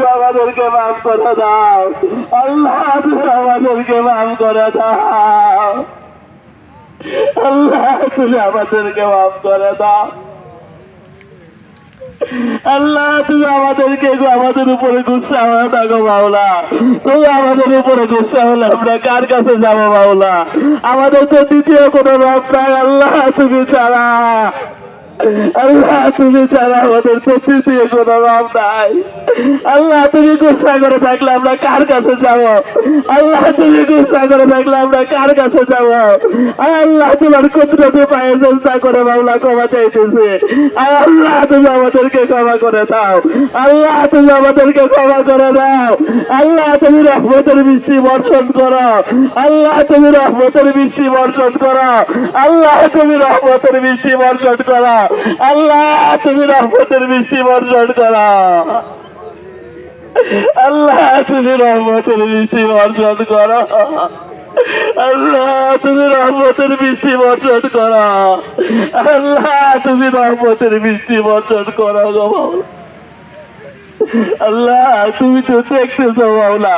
আমাদেরকে মাফ করে দাও। আল্লাহ, তুমি আমাদেরকে মাফ করে দাও। আল্লাহ, তুমি আমাদেরকে মাফ করে দাও। আল্লাহ, তুমি আমাদেরকে আমাদের উপরে গুসা হয়ে থাকো মাওলা। তুমি আমাদের উপরে গুসা হলে আমরা কার কাছে যাব মাওলা? আমাদের তো দ্বিতীয় কোনো রব আল্লাহ, তুমি ছাড়া। আল্লাহ, তুমি ছাড়া আমাদের তৃতীয় কোনো রব নাই। আল্লাহ, তুমি গুসা করে থাকলে আমরা কার কাছে যাব? আল্লাহ, তুমি গুসা করে থাকলে আমরা কার কাছে যাব? আল্লাহ, তোমার কুদরতে পায়ে চেষ্টা করে মাওলা ক্ষমা চাইতেছে। আল্লাহ, তুমি আমাদেরকে ক্ষমা করে দাও। আল্লাহ, তুমি আমাদেরকে ক্ষমা করে দাও। আল্লাহ, তুমি রহমতের বৃষ্টি বর্ষণ করো। আল্লাহ, তুমি রহমতের বৃষ্টি বর্ষণ করো। আল্লাহ, তুমি রহমতের বৃষ্টি বর্ষণ করো। আল্লাহ, তুমি রহমতের বৃষ্টি বর্ষণ করো। আল্লাহ, তুমি রহমতের বৃষ্টি বর্ষণ করো। আল্লাহ, তুমি রহমতের বৃষ্টি বর্ষণ করো। আল্লাহ, তুমি রহমতের বৃষ্টি বর্ষণ করো গো আল্লাহ, তুমি তো দেখতেছো মাওলা